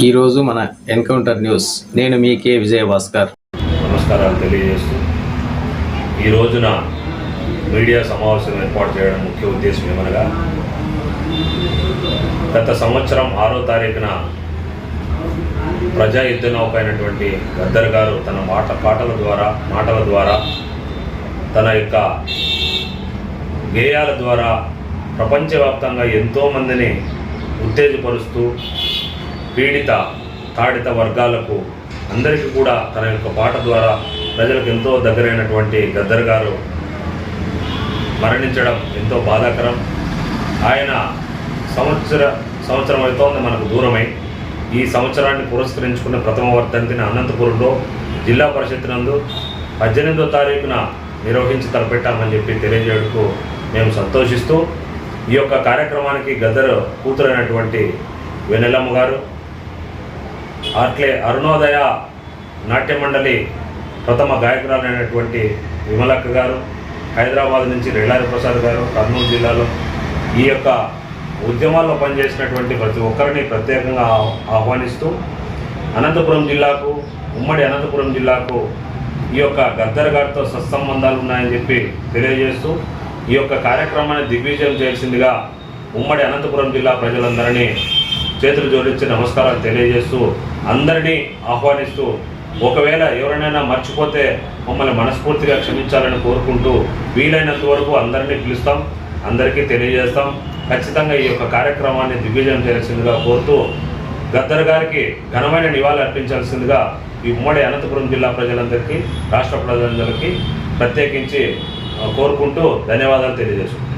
ఈరోజు మన encounter news. నేను మీ కే విజయ భాస్కర్ నమస్కారాలు తెలియజేస్తూ ఈ రోజున మీడియా సమావేశం ఏర్పాటు చేయడం ముఖ్య ఉద్దేశం ఏమనగా గత సంవత్సరం ఆరో తారీఖున ప్రజా యుద్ధనౌక అయినటువంటి గద్దర్ గారు తన మాట పాటల ద్వారా మాటల ద్వారా తన యొక్క గేయాల ద్వారా ప్రపంచవ్యాప్తంగా ఎంతోమందిని ఉత్తేజపరుస్తూ పీడిత తాడిత వర్గాలకు అందరికీ కూడా తన యొక్క పాట ద్వారా ప్రజలకు ఎంతో దగ్గరైనటువంటి గద్దర్ గారు మరణించడం ఎంతో బాధాకరం. ఆయన సంవత్సర సంవత్సరం అవుతోంది మనకు దూరమై. ఈ సంవత్సరాన్ని పురస్కరించుకున్న ప్రథమ వర్ధంతిని అనంతపురంలో జిల్లా పరిషత్ నందు పద్దెనిమిదో తారీఖున నిర్వహించి తలపెట్టామని చెప్పి తెలియజేయడానికి మేము సంతోషిస్తూ ఈ యొక్క కార్యక్రమానికి గద్దర్ కూతురైనటువంటి వెన్నెలమ్మ గారు అట్లే అరుణోదయ నాట్య మండలి ప్రథమ గాయకురాలైనటువంటి విమలక్క గారు హైదరాబాద్ నుంచి రేలారి ప్రసాద్ గారు కర్నూలు జిల్లాలో ఈ యొక్క ఉద్యమాల్లో పనిచేసినటువంటి ప్రతి ఒక్కరిని ప్రత్యేకంగా ఆహ్వానిస్తూ అనంతపురం జిల్లాకు ఉమ్మడి అనంతపురం జిల్లాకు ఈ యొక్క గద్దర్ గారితో సత్సంబంధాలు ఉన్నాయని చెప్పి తెలియజేస్తూ ఈ యొక్క కార్యక్రమాన్ని దిగ్విజయం చేయాల్సిందిగా ఉమ్మడి అనంతపురం జిల్లా ప్రజలందరినీ చేతులు జోడించి నమస్కారాలు తెలియజేస్తూ అందరినీ ఆహ్వానిస్తూ ఒకవేళ ఎవరినైనా మర్చిపోతే మమ్మల్ని మనస్ఫూర్తిగా క్షమించాలని కోరుకుంటూ వీలైనంత వరకు అందరినీ పిలుస్తాం అందరికీ తెలియజేస్తాం. ఖచ్చితంగా ఈ యొక్క కార్యక్రమాన్ని దిగ్విజయం చేయాల్సిందిగా కోరుతూ గద్దర్ గారికి ఘనమైన నివాళి అర్పించాల్సిందిగా ఈ ఉమ్మడి అనంతపురం జిల్లా ప్రజలందరికీ రాష్ట్ర ప్రజలందరికీ ప్రత్యేకించి కోరుకుంటూ ధన్యవాదాలు తెలియజేస్తున్నాం.